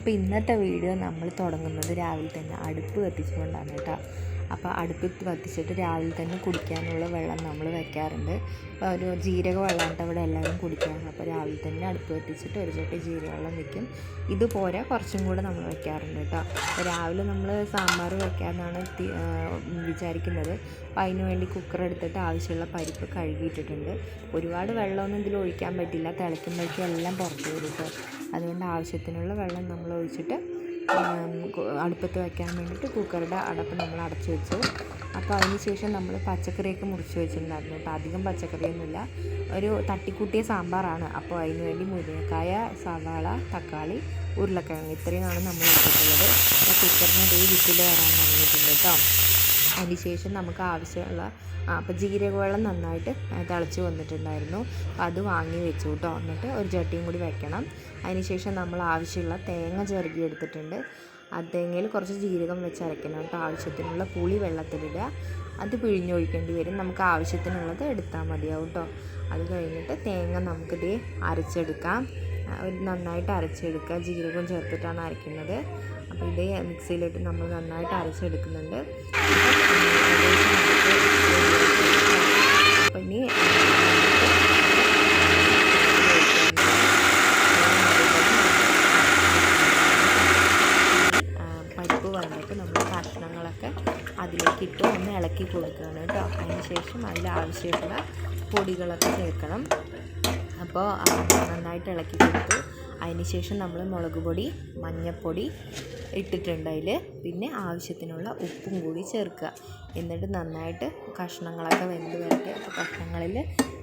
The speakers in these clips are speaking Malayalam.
അപ്പോൾ ഇന്നത്തെ വീഡിയോ നമ്മൾ തുടങ്ങുന്നത് രാവിലെ തന്നെ അടുപ്പ് കത്തിച്ചുകൊണ്ടാണ് കേട്ടോ. അപ്പോൾ അടുപ്പ് കത്തിച്ചിട്ട് രാവിലെ തന്നെ കുടിക്കാനുള്ള വെള്ളം നമ്മൾ വെക്കാറുണ്ട്. അപ്പോൾ ഒരു ജീരക വെള്ളമായിട്ട് അവിടെ എല്ലാവരും കുടിക്കാറ്. അപ്പോൾ രാവിലെ തന്നെ അടുപ്പ് കത്തിച്ചിട്ട് ഒരു ചട്ടി ജീരകവെള്ളം വെക്കും. ഇത് കുറച്ചും കൂടെ നമ്മൾ വെക്കാറുണ്ട് കേട്ടോ. അപ്പോൾ രാവിലെ നമ്മൾ സാമ്പാർ ആ, വിചാരിക്കുന്നത്. അപ്പോൾ അതിന് വേണ്ടി കുക്കർ എടുത്തിട്ട് ആവശ്യമുള്ള പരിപ്പ് കഴുകിയിട്ടിട്ടുണ്ട്. ഒരുപാട് വെള്ളമൊന്നും ഇതിൽ ഒഴിക്കാൻ പറ്റില്ല. തിളയ്ക്കുമ്പോഴേക്കും എല്ലാം പുറത്ത് വരും കേട്ടോ. അതുകൊണ്ട് ആവശ്യത്തിനുള്ള വെള്ളം നമ്മൾ ഒഴിച്ചിട്ട് അടുപ്പത്ത് വയ്ക്കാൻ വേണ്ടിയിട്ട് കുക്കറുടെ അടപ്പ് നമ്മൾ അടച്ചു വെച്ചു. അപ്പോൾ അതിന് ശേഷം നമ്മൾ പച്ചക്കറിയൊക്കെ മുറിച്ച് വെച്ചിട്ടുണ്ടായിരുന്നു. അപ്പോൾ അധികം പച്ചക്കറിയൊന്നുമില്ല. ഒരു തട്ടിക്കൂട്ടിയ സാമ്പാറാണ്. അപ്പോൾ അതിന് വേണ്ടി മുരിങ്ങക്കായ സവാള തക്കാളി ഉരുളക്കിഴങ്ങ് ഇത്രയുമാണ് നമ്മൾ അപ്പോൾ കുക്കറിന് അതേ വിസിൽ വരാൻ തുടങ്ങിയിട്ടുണ്ട് കേട്ടോ. അതിന് ശേഷം നമുക്ക് ആവശ്യമുള്ള അപ്പോൾ ജീരകവെള്ളം നന്നായിട്ട് തിളച്ച് വന്നിട്ടുണ്ടായിരുന്നു. അത് വാങ്ങി വെച്ചു കേട്ടോ എന്നിട്ട് ഒരു ചട്ടിയും കൂടി വെക്കണം. അതിന് ശേഷം നമ്മൾ ആവശ്യമുള്ള തേങ്ങ ചെറുകി എടുത്തിട്ടുണ്ട്. ആ തേങ്ങയിൽ കുറച്ച് ജീരകം വെച്ച് അരയ്ക്കണം കേട്ടോ ആവശ്യത്തിനുള്ള പുളി വെള്ളത്തിലിടുക അത് പിഴിഞ്ഞൊഴിക്കേണ്ടി വരും. നമുക്ക് ആവശ്യത്തിനുള്ളത് എടുത്താൽ മതിയാവും കേട്ടോ അത് കഴിഞ്ഞിട്ട് തേങ്ങ നമുക്കിത് അരച്ചെടുക്കാം. നന്നായിട്ട് അരച്ചെടുക്കുക. ജീരകം ചേർത്തിട്ടാണ് അരയ്ക്കുന്നത് അപ്പോൾ ഇതേ മിക്സിയിലിട്ട് നമ്മൾ നന്നായിട്ട് അരച്ചെടുക്കുന്നുണ്ട് അപ്പോൾ ഇനി ആ, പരിപ്പ് വന്നിട്ട് നമ്മൾ കഷ്ണങ്ങളൊക്കെ അതിലേക്ക് ഇട്ട് ഒന്ന് ഇളക്കി കൊടുക്കണം കേട്ടോ. അതിന് ശേഷം അതിലാവശ്യമുള്ള പൊടികളൊക്കെ ചേർക്കണം. അപ്പോൾ നന്നായിട്ട് ഇളക്കി കൊടുത്തു. അതിന് ശേഷം നമ്മൾ മുളക് പൊടി മഞ്ഞൾപ്പൊടി ഇട്ടിട്ടുണ്ട് അതിൽ. പിന്നെ ആവശ്യത്തിനുള്ള ഉപ്പും കൂടി ചേർക്കുക. എന്നിട്ട് നന്നായിട്ട് കഷ്ണങ്ങളൊക്കെ വെന്ത് വരട്ടെ. അപ്പോൾ കഷ്ണങ്ങളിൽ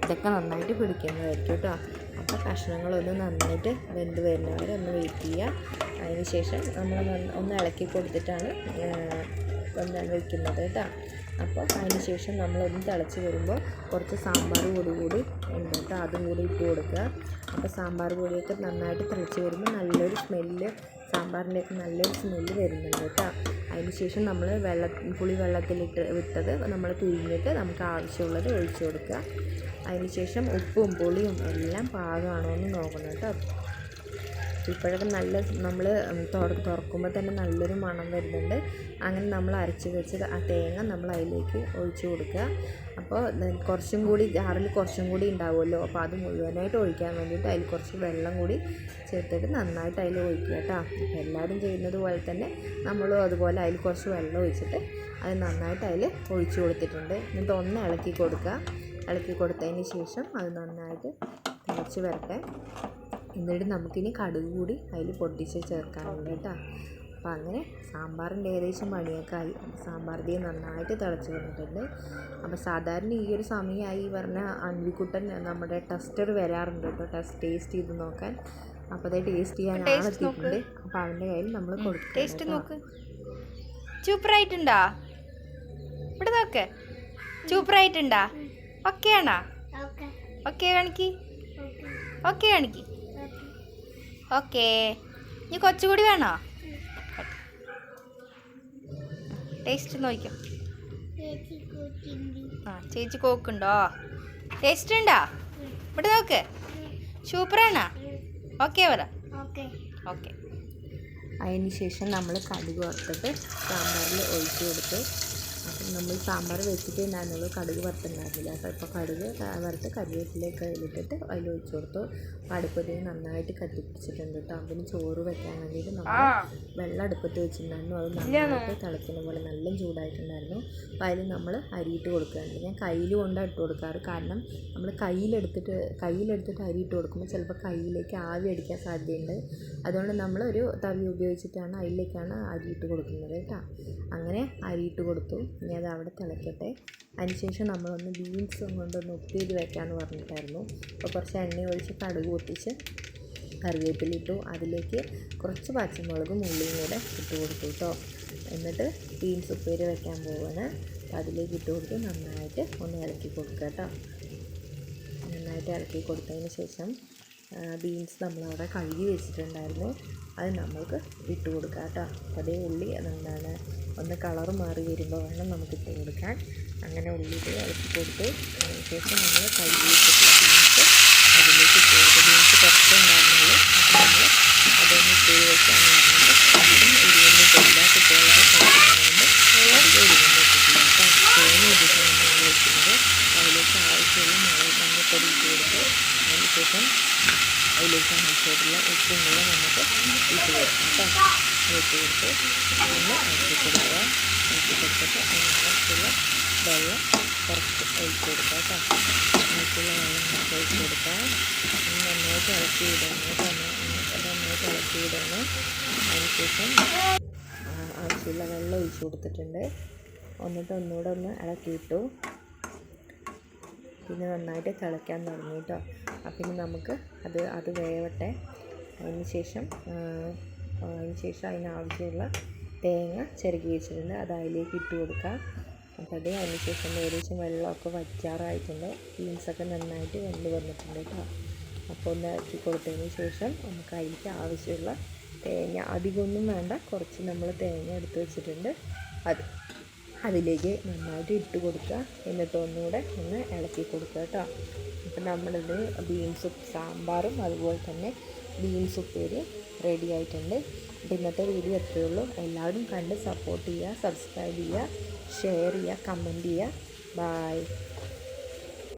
ഇതൊക്കെ നന്നായിട്ട് പിടിക്കുന്നതായിരിക്കും കേട്ടോ. അപ്പോൾ കഷ്ണങ്ങളൊന്ന് നന്നായിട്ട് വെന്ത് വരുന്നവരെ ഒന്ന് വെയിറ്റ് ചെയ്യുക. അതിന് ശേഷം നമ്മൾ ഒന്ന് ഇളക്കി കൊടുത്തിട്ടാണ് എന്താണ് വെക്കുന്നത് കേട്ടോ. അപ്പോൾ അതിന് ശേഷം നമ്മളൊന്ന് തിളച്ച് വരുമ്പോൾ കുറച്ച് സാമ്പാർ പൊടി കൂടി ഉണ്ട് കേട്ടോ. അതും കൂടി ഇട്ട് കൊടുക്കുക. അപ്പോൾ സാമ്പാർ പൊടിയൊക്കെ നന്നായിട്ട് തിളച്ച് വരുമ്പോൾ നല്ലൊരു സ്മെല്ല് സാമ്പാറിന്റെയൊക്കെ നല്ലൊരു സ്മെല്ല് വരുന്നുണ്ട് കേട്ടോ. അതിന് ശേഷം നമ്മൾ വെള്ള പുളി വെള്ളത്തിലിട്ട് വിട്ടത് നമ്മൾ പിഴിഞ്ഞിട്ട് നമുക്ക് ആവശ്യമുള്ളത് ഒഴിച്ചു കൊടുക്കുക. അതിന് ശേഷം ഉപ്പും പുളിയും എല്ലാം പാകമാണോ എന്ന് നോക്കണം കേട്ടോ. ഇപ്പോഴൊക്കെ നല്ല നമ്മൾ തുറക്കുമ്പോൾ തന്നെ നല്ലൊരു മണം വരുന്നുണ്ട്. അങ്ങനെ നമ്മൾ അരച്ച് വെച്ച് ആ തേങ്ങ നമ്മൾ അതിലേക്ക് ഒഴിച്ച് കൊടുക്കുക. അപ്പോൾ കുറച്ചും കൂടി ജാറിൽ കുറച്ചും കൂടി ഉണ്ടാവുമല്ലോ. അപ്പോൾ അത് മുഴുവനായിട്ട് ഒഴിക്കാൻ വേണ്ടിയിട്ട് അതിൽ കുറച്ച് വെള്ളം കൂടി ചേർത്തിട്ട് നന്നായിട്ട് അതിൽ ഒഴിക്കുക കേട്ടോ. അപ്പോൾ എല്ലാവരും ചെയ്യുന്നത് പോലെ തന്നെ നമ്മളും അതുപോലെ അതിൽ കുറച്ച് വെള്ളം ഒഴിച്ചിട്ട് അത് നന്നായിട്ട് അതിൽ ഒഴിച്ച് കൊടുത്തിട്ടുണ്ട്. എന്നിട്ട് ഒന്ന് ഇളക്കി കൊടുക്കുക. ഇളക്കി കൊടുത്തതിന് ശേഷം അത് നന്നായിട്ട് തിളച്ച് വരട്ടെ. എന്നിട്ട് നമുക്കിനി കടുക് കൂടി അതിൽ പൊട്ടിച്ച് ചേർക്കാനുണ്ട് കേട്ടോ. അപ്പോൾ അങ്ങനെ സാമ്പാറിന്റെ ഏകദേശം പണിയൊക്കെ ആയി അപ്പോൾ സാമ്പാർ തീ നന്നായിട്ട് തിളച്ച് വന്നിട്ടുണ്ട്. അപ്പോൾ സാധാരണ ഈ ഒരു സമയമായി ഈ പറഞ്ഞ അൻവിക്കുട്ടൻ നമ്മുടെ ടെസ്റ്റർ വരാറുണ്ട് കേട്ടോ. ടെസ്റ്റ് ടേസ്റ്റ് ചെയ്ത് നോക്കാൻ. അപ്പോൾ അത് ടേസ്റ്റ് ചെയ്യാൻ ആളെത്തിയിട്ടുണ്ട് അപ്പോൾ അവന്റെ കയ്യിൽ നമ്മൾ കൊടുക്കും ടേസ്റ്റ് നോക്ക്. സൂപ്പറായിട്ടുണ്ടാ ഇവിടെ നോക്ക്. സൂപ്പറായിട്ടുണ്ടാ ഓക്കെ ആണോ ഓക്കെ. കാണിക്ക്? ഓക്കെ. കാണിക്ക്? ഓക്കെ. ഇനി കൊച്ചുകൂടി വേണോ? ടേസ്റ്റ് നോക്കിക്കോ. ആ ചേച്ചി കോക്കുണ്ടോ? ടേസ്റ്റ് ഉണ്ടോ? ഇവിടെ നോക്ക്. സൂപ്പറാണോ ഓക്കെ പറ ഓക്കെ അതിന് ശേഷം നമ്മൾ കടുക് വറുത്തിട്ട് സാമ്പാറിൽ ഒഴിച്ചു കൊടുത്ത് നമ്മൾ സാമ്പാർ വെച്ചിട്ട് ഉണ്ടായിരുന്നുള്ളൂ. കടുക് വറുത്തുണ്ടായിരുന്നില്ല അപ്പോൾ ഇപ്പോൾ കടുക് വറുത്ത് കറിവേപ്പിലേക്ക് അതിലിട്ടിട്ട് അതിൽ ഒഴിച്ചു കൊടുത്തു. അടുപ്പത്തിൽ നന്നായിട്ട് കത്തിപ്പിടിച്ചിട്ടുണ്ട് കേട്ടോ. അതിന് ചോറ് വെക്കാൻ വേണ്ടിയിട്ട് നമ്മൾ വെള്ളം അടുപ്പത്ത് വെച്ചിട്ടുണ്ടായിരുന്നു. അത് നന്നായിട്ട് തിളയ്ക്കുന്ന പോലെ നല്ല ചൂടായിട്ടുണ്ടായിരുന്നു. അപ്പോൾ അതിൽ നമ്മൾ അരിയിട്ട് കൊടുക്കുകയാണ് ഞാൻ കയ്യിൽ കൊണ്ടാണ് ഇട്ട് കൊടുക്കാറ്. കാരണം നമ്മൾ കയ്യിലെടുത്തിട്ട് കയ്യിലെടുത്തിട്ട് അരി ഇട്ട് കൊടുക്കുമ്പോൾ ചിലപ്പോൾ കയ്യിലേക്ക് ആവി അടിക്കാൻ സാധ്യതയുണ്ട്. അതുകൊണ്ട് നമ്മൾ ഒരു തവി ഉപയോഗിച്ചിട്ടാണ് അതിലേക്കാണ് അരിയിട്ട് കൊടുക്കുന്നത് കേട്ടോ. അങ്ങനെ അരിയിട്ട് കൊടുത്തു. ഇനി അത് അവിടെ തിളയ്ക്കട്ടെ അതിനുശേഷം നമ്മളൊന്ന് ബീൻസ് കൊണ്ടൊന്ന് ഉപ്പേരി വയ്ക്കാമെന്ന് പറഞ്ഞിട്ടായിരുന്നു. അപ്പോൾ കുറച്ച് എണ്ണ ഒഴിച്ച് കടുക് പൊട്ടിച്ച് കറിവേപ്പില ഇട്ടു. അതിലേക്ക് കുറച്ച് പച്ചമുളകും ഉള്ളിയും കൂടെ ഇട്ട് കൊടുത്തു കേട്ടോ. എന്നിട്ട് ബീൻസ് ഉപ്പേരി വെക്കാൻ പോവാണ്. അപ്പോൾ അതിലേക്ക് ഇട്ട് കൊടുത്ത് നന്നായിട്ട് ഒന്ന് ഇളക്കി കൊടുക്കുക കേട്ടോ. നന്നായിട്ട് ഇളക്കി കൊടുത്തതിന് ശേഷം ബീൻസ് നമ്മളവിടെ കഴുകി വെച്ചിട്ടുണ്ടായിരുന്നു. അത് നമ്മൾക്ക് ഇട്ട് കൊടുക്കാം കേട്ടോ. അതേ ഉള്ളി എന്താണ് ഒന്ന് കളർ മാറി വരുമ്പോൾ വേണം നമുക്ക് ഇട്ട് കൊടുക്കാൻ. അങ്ങനെ ഉള്ളി ഇട്ട് ഇളക്കി കൊടുത്ത് ശേഷം നമ്മൾ കയ്യിലേക്ക് അതിലേക്ക് കൊടുത്തു. ബീൻസ് കുറച്ച് ഉണ്ടായിരുന്നുള്ളൂ. നമ്മൾ അതൊന്ന് ഇട്ട് വെക്കാമെന്ന് പറഞ്ഞിട്ട് അധികം എരിവൊന്നും ഇട്ടില്ല കുട്ടികളൊക്കെ കഴിക്കുന്നതുകൊണ്ട് അധികം എരിവൊന്നും ഇട്ടിട്ടില്ല. കേട്ടോ തേങ്ങ ഇട്ടിട്ടാണ് നമ്മൾ വെക്കുന്നത്. അതിലേക്ക് ആവശ്യമുള്ള മുളക് മഞ്ഞൾപ്പൊടി ഇട്ട് കൊടുത്ത് അതിന് ശേഷം അതിലേക്ക് ആവശ്യമായിട്ടുള്ള ഉപ്പും കൂടെ നമുക്ക് ഇട്ട് കൊടുക്കാം. കേട്ടോ കൊടുത്ത് ഒന്ന് ഇളക്കി കൊടുക്കുക ഇളക്കി കൊടുത്തിട്ട് വെള്ളം കുറച്ച് ഒഴിച്ച് കൊടുക്കുക കേട്ടോ വെള്ളം ഒഴിച്ച് കൊടുക്കുക ഇനി നന്നായിട്ട് ഇളക്കി കേട്ടോ നന്നായിട്ട് ഇളക്കി വിടണം അതിനുശേഷം ആവശ്യമുള്ള വെള്ളം ഒഴിച്ച് കൊടുത്തിട്ടുണ്ട് എന്നിട്ട് ഒന്നുകൂടെ ഒന്ന് ഇളക്കിയിട്ടു. പിന്നെ നന്നായിട്ട് തിളയ്ക്കാൻ തുടങ്ങി കേട്ടോ. അപ്പം നമുക്ക് അത് അത് വേവട്ടെ. അതിന് ശേഷം ആ, അതിന് ശേഷം അതിനാവശ്യമുള്ള തേങ്ങ ചിരകി വെച്ചിട്ടുണ്ട്. അത് അതിലേക്ക് ഇട്ട് കൊടുക്കാം. അപ്പോൾ അത് അതിന് ശേഷം ഏകദേശം വെള്ളമൊക്കെ വറ്റാറായിട്ടുണ്ട്. ബീൻസൊക്കെ നന്നായിട്ട് വെന്ത് വന്നിട്ടുണ്ട് കേട്ടോ. അപ്പോൾ ഒന്ന് ഇറക്കി കൊടുത്തതിന് ശേഷം നമുക്ക് അതിലേക്ക് ആവശ്യമുള്ള തേങ്ങ. അധികമൊന്നും വേണ്ട. കുറച്ച് നമ്മൾ തേങ്ങ എടുത്ത് വെച്ചിട്ടുണ്ട്. അത് അതിലേക്ക് നന്നായിട്ട് ഇട്ട് കൊടുക്കുക. എന്നിട്ട് ഒന്നുകൂടെ ഒന്ന് ഇളക്കി കൊടുക്കുക കേട്ടോ. അപ്പം നമ്മളിത് ബീൻസ് സാമ്പാറും അതുപോലെ തന്നെ ബീൻസ് ഉപ്പേരി റെഡി ആയിട്ടുണ്ട്. അപ്പം ഇന്നത്തെ വീഡിയോ എത്രയേ ഉള്ളൂ. എല്ലാവരും കണ്ട് സപ്പോർട്ട് ചെയ്യുക സബ്സ്ക്രൈബ് ചെയ്യുക ഷെയർ ചെയ്യുക കമന്റ് ചെയ്യുക. ബായ്